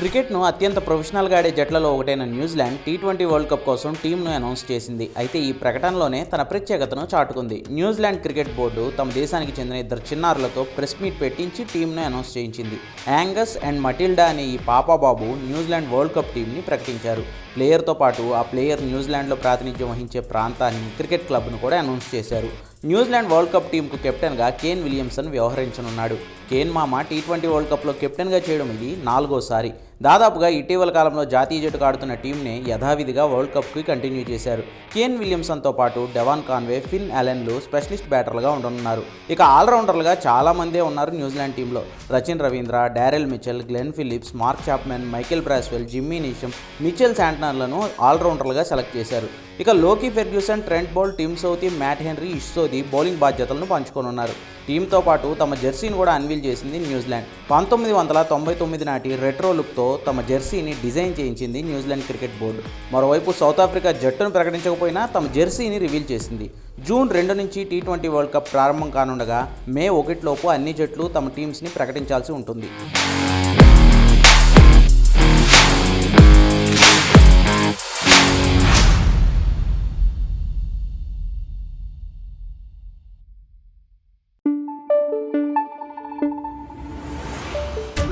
క్రికెట్ను అత్యంత ప్రొఫెషనల్గా ఆడే జట్లలో ఒకటైన New Zealand T twenty World Cup కోసం టీంను అనౌన్స్ చేసింది. అయితే ఈ ప్రకటనలోనే తన ప్రత్యేకతను చాటుకుంది. న్యూజిలాండ్ క్రికెట్ బోర్డు తమ దేశానికి చెందిన ఇద్దరు చిన్నారులతో ప్రెస్ మీట్ పెట్టించి టీంను అనౌన్స్ చేయించింది. యాంగస్ అండ్ మటిల్డా అనే ఈ పాపాబాబు న్యూజిలాండ్ వరల్డ్ కప్ టీంని ప్రకటించారు. ప్లేయర్తో పాటు ఆ ప్లేయర్ న్యూజిలాండ్లో ప్రాతినిధ్యం వహించే ప్రాంతాన్ని క్రికెట్ క్లబ్ను కూడా అనౌన్స్ చేశారు. న్యూజిలాండ్ వరల్డ్ కప్ టీంకు కెప్టెన్గా కేన్ విలియమ్సన్ వ్యవహరించనున్నాడు. కేన్ మామ టీ ట్వంటీ వరల్డ్ కప్లో కెప్టెన్గా చేయడం ఇది నాలుగోసారి. దాదాపుగా ఇటీవల కాలంలో జాతీయ జట్టుకు ఆడుతున్న టీంనే యథావిధిగా వరల్డ్ కప్కి కంటిన్యూ చేశారు. కేన్ విలియమ్సన్తో పాటు డెవాన్ కాన్వే ఫిన్ అలెన్లు స్పెషలిస్ట్ బ్యాటర్లుగా ఉండనున్నారు. ఇక ఆల్రౌండర్లుగా చాలా మందే ఉన్నారు న్యూజిలాండ్ టీంలో. Rachin Ravindra Daryl Mitchell Glenn Phillips Mark Chapman Michael Bracewell Jimmy Neesham Mitchell శాంటనర్లను ఆల్రౌండర్లుగా సెలెక్ట్ చేశారు. ఇక Lockie Ferguson Trent Boult Tim Southee Matt Henry Ish Sodhi bowling బాధ్యతలను పంచుకోనున్నారు. టీంతో పాటు తమ జెర్సీని కూడా అన్వీల్ చేసింది న్యూజిలాండ్. పంతొమ్మిది వందల తొంభై తొమ్మిది నాటి రెట్రో లుక్తో తమ జెర్సీని డిజైన్ చేయించింది న్యూజిలాండ్ క్రికెట్ బోర్డు. మరోవైపు సౌత్ ఆఫ్రికా జట్టును ప్రకటించకపోయినా తమ జెర్సీని రివీల్ చేసింది. జూన్ రెండు నుంచి టీ ట్వంటీ వరల్డ్ కప్ ప్రారంభం కానుండగా మే ఒకటిలోపు అన్ని జట్లు తమ టీమ్స్ని ప్రకటించాల్సి ఉంటుంది.